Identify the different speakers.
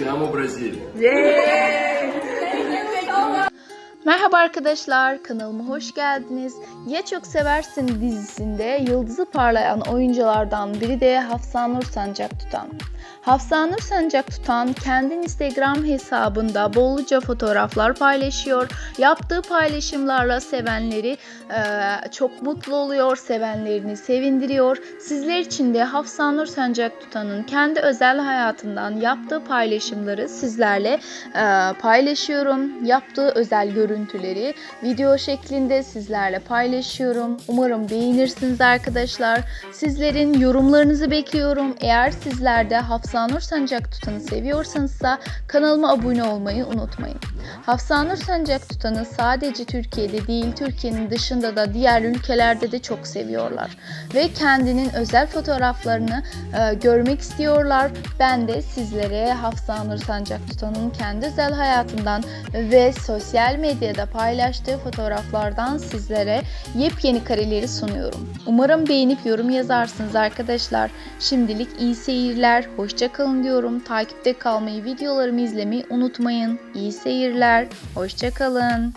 Speaker 1: Te amo Brasil.
Speaker 2: Merhaba arkadaşlar, kanalıma hoş geldiniz. Ya Çok Seversin dizisinde yıldızı parlayan oyunculardan biri de Hafsanur Sancak Tutan. Hafsanur Sancak Tutan kendi Instagram hesabında bolluca fotoğraflar paylaşıyor. Yaptığı paylaşımlarla sevenleri e, çok mutlu oluyor, sevenlerini sevindiriyor. Sizler için de Hafsanur Sancak Tutan'ın kendi özel hayatından yaptığı paylaşımları sizlerle e, paylaşıyorum. Yaptığı özel görüntüleri video şeklinde sizlerle paylaşıyorum. Umarım beğenirsiniz arkadaşlar. Sizlerin yorumlarınızı bekliyorum. Eğer sizler de Hafsanur Sancak Tutan'ı seviyorsanızsa kanalıma abone olmayı unutmayın. Hafsanur Sancak Tutan'ı sadece Türkiye'de değil Türkiye'nin dışında da diğer ülkelerde de çok seviyorlar. Ve kendinin özel fotoğraflarını e, görmek istiyorlar. Ben de sizlere Hafsanur Sancak Tutan'ın kendi özel hayatından ve sosyal medyada paylaştığı fotoğraflardan sizlere yepyeni kareleri sunuyorum. Umarım beğenip yorum yazarsınız arkadaşlar. Şimdilik iyi seyirler, hoşça kalın diyorum. Takipte kalmayı, videolarımı izlemeyi unutmayın. İyi seyirler, hoşça kalın.